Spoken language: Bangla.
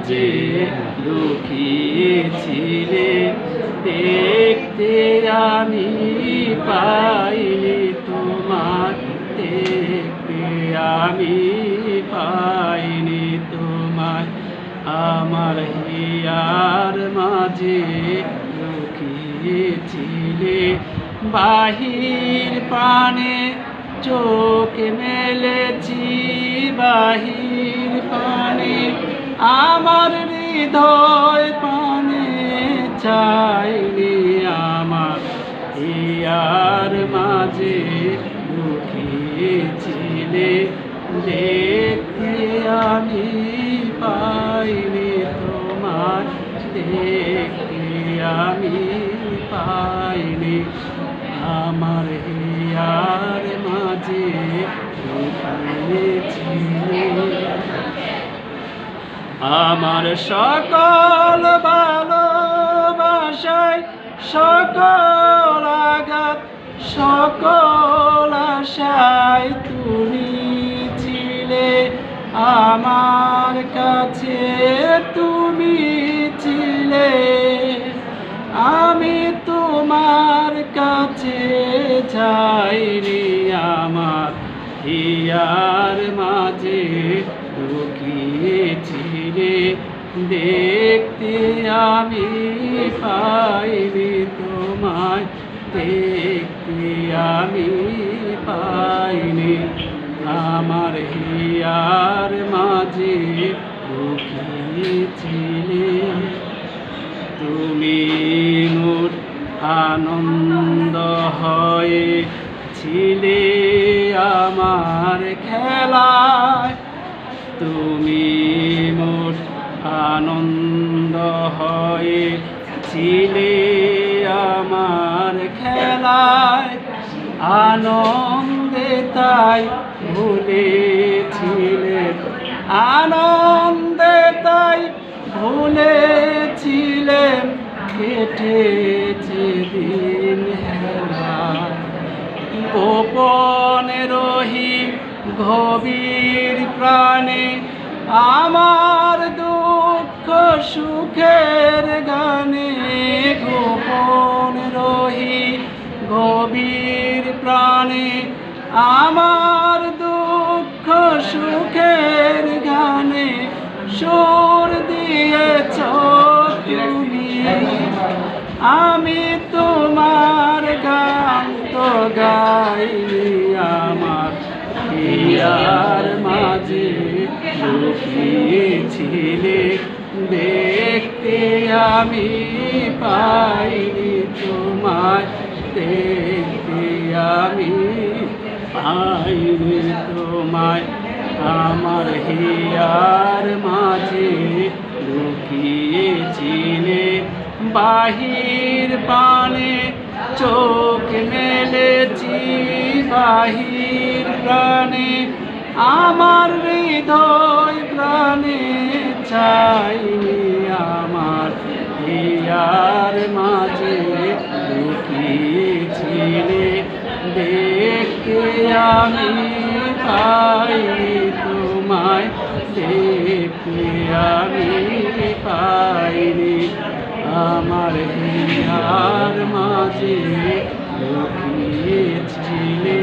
মাঝে লুকিয়েছিলে দেখতে আমি পাইনি তোমার, দেখতে আমি পাইনি তোমার। আমার হিয়ার মাঝে লুকিয়েছিলে বাহির পানে চোখ মেলেছি, বাহির পানে আমার হৃদয় পানে চাইনি আমার হিয়ার মাঝে লুকিয়েছিলে, দেখতে আমি পাইনি তোমার, দেখতে আমি পাইনি আমার হিয়ার মাঝে লুকিয়েছিলে। আমার সকল ভালোবাসায় সকল আঘাত, সকল আশায় তুমি ছিলে আমার কাছে, তুমি ছিলে। আমি তোমার কাছে যাইনি আমার হিয়ার মাঝে। লুকিয়েছিলে, দেখতে আমি পাইনি তোমায়, দেখতে আমি পাইনি। আমার হিয়ার মাঝে লুকিয়েছিলে। তুমি মোর আনন্দ হয়ে ছিলে আমার খেলায়। ছিলে আমার খেলায়, আনন্দে তাই ভুলেছিলে আনন্দে তাই ভুলেছিলেন কেটেছে দিন গোপনে রহি গভীর প্রাণে আমার সুখের গানে গোপন রহি গভীর প্রাণে আমার দুঃখ সুখের গানে সুর দিয়েছ তুমি। আমি তোমার গান তো গাইনি আমার হিয়ার মাঝে লুকিয়েছিলে। দেখতে আমি পাইনি তোমায়, দেখতে আমি পাইনি তোমায়। আমার হিয়ার মাঝে লুকিয়েছিলে বাহির পানে চোখ মেলেছি, বাহির প্রাণে, আমার হৃদয় প্রাণে। চাইনি আমার হিয়ার মাঝে লুকিয়েছিলে দেখতে আমি পাইনি তোমায়, দেখতে আমি পাইনি আমার হিয়ার মাঝে লুকিয়েছিলে